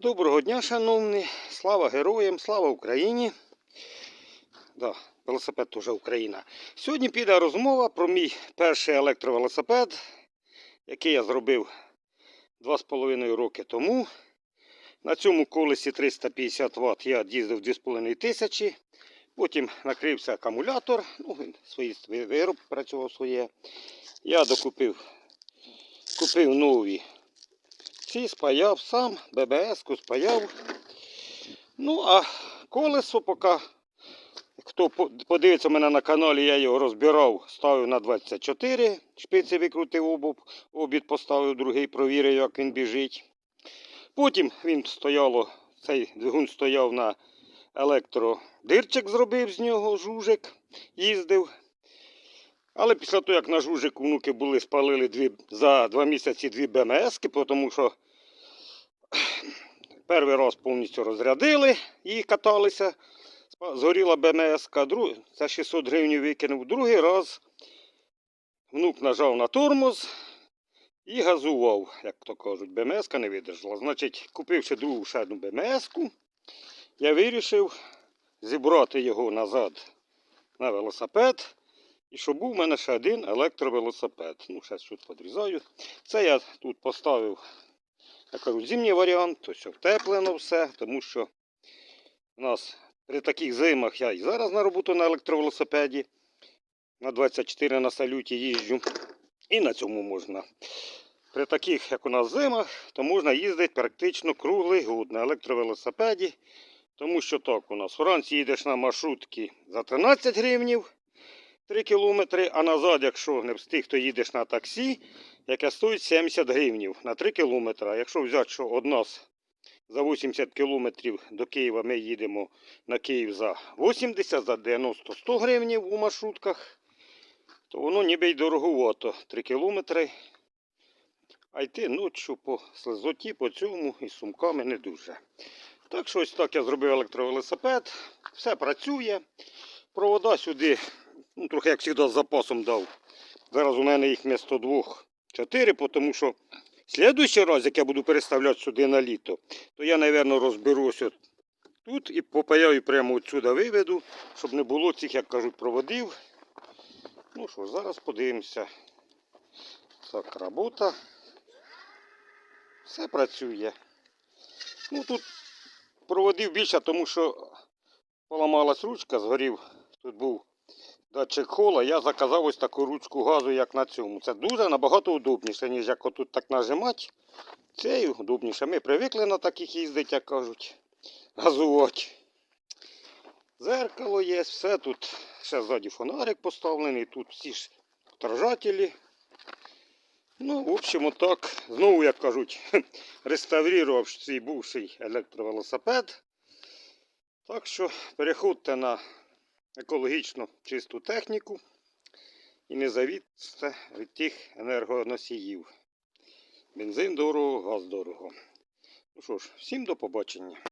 Доброго дня, шановні! Слава героям, слава Україні! Да, велосипед теж Україна. Сьогодні піде розмова про мій перший електровелосипед, який я зробив 2,5 роки тому. На цьому колесі 350 Вт я їздив 2500. Потім накрився акумулятор, ну, він свої вироб працював своє. Я докупив купив нові ці спаяв сам, ББС-ку спаяв. Ну, а колесо поки, хто подивиться мене на каналі, я його розбирав, ставив на 24, шпиці викрутив обув, обід поставив, другий провірив, як він біжить. Потім він стояло, цей двигун стояв на електродирчик, зробив з нього жужик, їздив. Але після того, як на жужик внуки були, спалили дві, за два місяці дві БМСки, тому що перший раз повністю розрядили і каталися. Згоріла БМСка, друг... це 600 гривень викинув. Другий раз внук нажав на тормоз і газував, як то кажуть, БМСка не видержала. Значить, купивши другу ще одну БМСку, я вирішив зібрати його назад на велосипед. І щоб був у мене ще один електровелосипед. Ну, зараз тут подрізаю. Це я тут поставив, я кажу, зимній варіант, то все втеплено все, тому що у нас при таких зимах я і зараз на роботу на електровелосипеді. На 24 на салюті їжджу. І на цьому можна. При таких, як у нас зимах, то можна їздити практично круглий год на електровелосипеді. Тому що так, у нас вранці їдеш на маршрутки за 13 гривнів. 3 кілометри, а назад, якщо не встиг, то їдеш на таксі, яке стоїть 70 гривнів на 3 кілометри. Якщо взяти, що од нас за 80 кілометрів до Києва ми їдемо на Київ за 80, за 90-100 гривнів у маршрутках, то воно ніби й дороговато 3 кілометри. А йти ночі по слизоті, по цьому і сумками не дуже. Так що ось так я зробив електровелосипед. Все працює. Провода сюди Ну, трохи, як завжди, з запасом дав. Зараз у мене їх вмісто двох чотири, тому що слідуючий раз, як я буду переставляти сюди на літо, то я, мабуть, розберусь тут і попаяю прямо отсюди виведу, щоб не було цих, як кажуть, проводів. Ну що, зараз подивимося. Так, робота. Все працює. Ну тут проводів більше, тому що поламалась ручка, згорів. Тут був датчик хола, я заказав ось таку ручку газу, як на цьому. Це дуже набагато удобніше, ніж як отут так нажимати. Це удобніше. Ми привикли на таких їздити, як кажуть, газувати. Зеркало є, все тут. Ще ззаді фонарик поставлений, тут всі ж держателі. Ну, в общем, отак. Знову, як кажуть, реставрував свій бувший електровелосипед. Так що переходьте на екологічно чисту техніку і не завідьте від тих енергоносіїв. Бензин дорого, газ дорого. Ну що ж, всім до побачення.